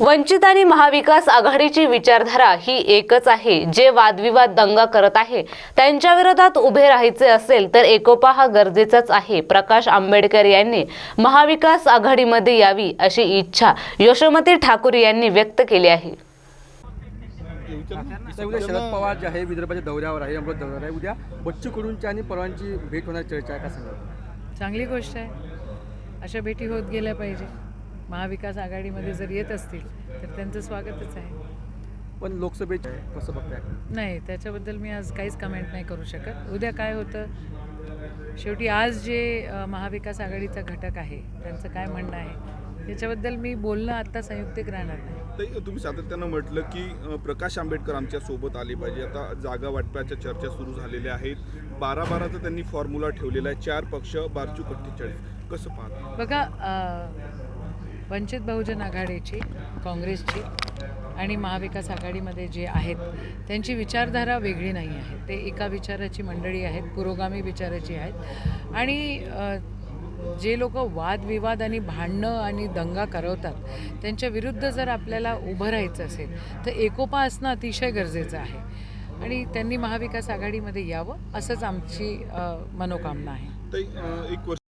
वंचित आणि महाविकास आघाडीची विचारधारा ही एकच आहे. जे वादविवाद दंगा करत आहे त्यांच्या विरोधात उभे राहायचे असेल तर एकोपा हा गरजेचाच आहे. प्रकाश आंबेडकर यांनी महाविकास आघाडीमध्ये यावी अशी इच्छा यशोमती ठाकूर यांनी व्यक्त केली आहे. उद्या शरद पवार जे आहे विदर्भाच्या दौऱ्यावर आहे अमृत दौऱ्यावर आहे. उद्या बच्चू कडूंची आणि पवारांची भेट होणार चर्चा आहे का सांगा? चांगली गोष्ट आहे. अशा भेटी होत गेल्या पाहिजे. महाविकास आघाडीमध्ये जर येत असतील तर त्यांचं स्वागतच आहे. पण लोकसभेचे कसं बघताय? नाही त्याच्याबद्दल मी आज काहीच कमेंट नाही करू शकत. उद्या काय होतं? शेवटी आज जे अ, महाविकास आघाडीचा घटक आहे त्यांचं काय म्हणणं आहे त्याच्याबद्दल मी बोलणं आत्ता संयुक्तिक राहणार नाही. ताई, तुम्ही सातत्यानं म्हटलं की अ, प्रकाश आंबेडकर आमच्यासोबत आले पाहिजे. आता जागा वाटपाच्या चर्चा सुरू झालेल्या आहेत. बारा बाराचा त्यांनी फॉर्म्युला ठेवलेला आहे. चार पक्ष बारचू अठ्ठेचाळीस. कसं पाहता? बघा अ, वंचित बहुजन आघाडीची काँग्रेसची आणि महाविकास आघाडीमध्ये जे आहेत त्यांची विचारधारा वेगळी नाही आहे. ते एका विचाराची मंडळी आहेत पुरोगामी विचाराची आहेत. आणि जे लोक वादविवाद आणि भांडणं आणि दंगा करवतात त्यांच्या विरुद्ध जर आपल्याला उभं राहायचं असेल तर एकोपा असणं अतिशय गरजेचं आहे. आणि त्यांनी महाविकास आघाडीमध्ये यावं असंच आमची मनोकामना आहे. एक